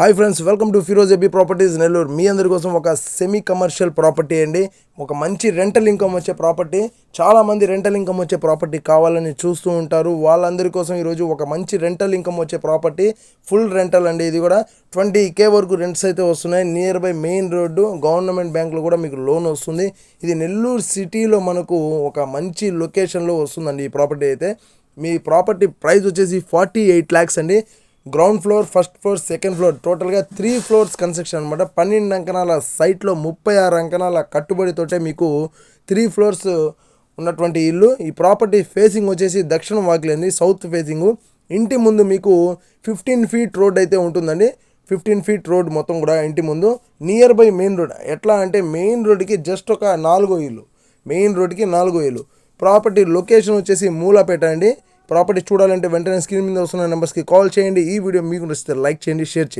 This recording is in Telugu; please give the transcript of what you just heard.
Hi friends welcome to Firoz AB properties Nellore. మీ అందరి కోసం ఒక సెమీ కమర్షియల్ ప్రాపర్టీ అండి. ఒక మంచి రెంటల్ ఇన్కమ్ వచ్చే ప్రాపర్టీ చాలామంది రెంటల్ ఇన్కమ్ వచ్చే ప్రాపర్టీ కావాలని చూస్తూ ఉంటారు. వాళ్ళందరి కోసం ఈరోజు ఒక మంచి రెంటల్ ఇన్కమ్ వచ్చే ప్రాపర్టీ ఫుల్ రెంటల్ అండి ఇది కూడా. ట్వంటీ కే వరకు రెంట్స్ అయితే వస్తున్నాయి. Near by main road government బ్యాంకులో కూడా మీకు లోన్ వస్తుంది. ఇది నెల్లూరు సిటీలో మనకు ఒక మంచి లొకేషన్లో వస్తుందండి ఈ ప్రాపర్టీ అయితే. మీ ప్రాపర్టీ ప్రైస్ వచ్చేసి ఫార్టీ ఎయిట్ ల్యాక్స్ అండి. Ground floor first floor second floor టోటల్గా త్రీ ఫ్లోర్స్ కన్స్ట్రక్షన్ అనమాట పన్నెండు అంకణాల సైట్లో ముప్పై ఆరు అంకణాల కట్టుబడితోటే మీకు త్రీ ఫ్లోర్స్ ఉన్నటువంటి ఇల్లు. ఈ ప్రాపర్టీ ఫేసింగ్ వచ్చేసి దక్షిణ వాకిలింది సౌత్ ఫేసింగ్ ఇంటి ముందు మీకు ఫిఫ్టీన్ ఫీట్ రోడ్ అయితే ఉంటుందండి. ఫిఫ్టీన్ ఫీట్ రోడ్ మొత్తం కూడా ఇంటి ముందు. నియర్ బై మెయిన్ రోడ్ ఎట్లా అంటే మెయిన్ రోడ్కి జస్ట్ ఒక నాలుగో ఇల్లు. మెయిన్ రోడ్కి నాలుగో ఇల్లు. ప్రాపర్టీ లొకేషన్ వచ్చేసి మూలాపేట అండి. ప్రాపర్టీ చూడాలంటే వెంటనే స్క్రీన్ మీద వస్తున్న నెంబర్స్కి కాల్ చేయండి. ఈ వీడియో మీకు నచ్చితే లైక్ చేయండి షేర్ చేయండి.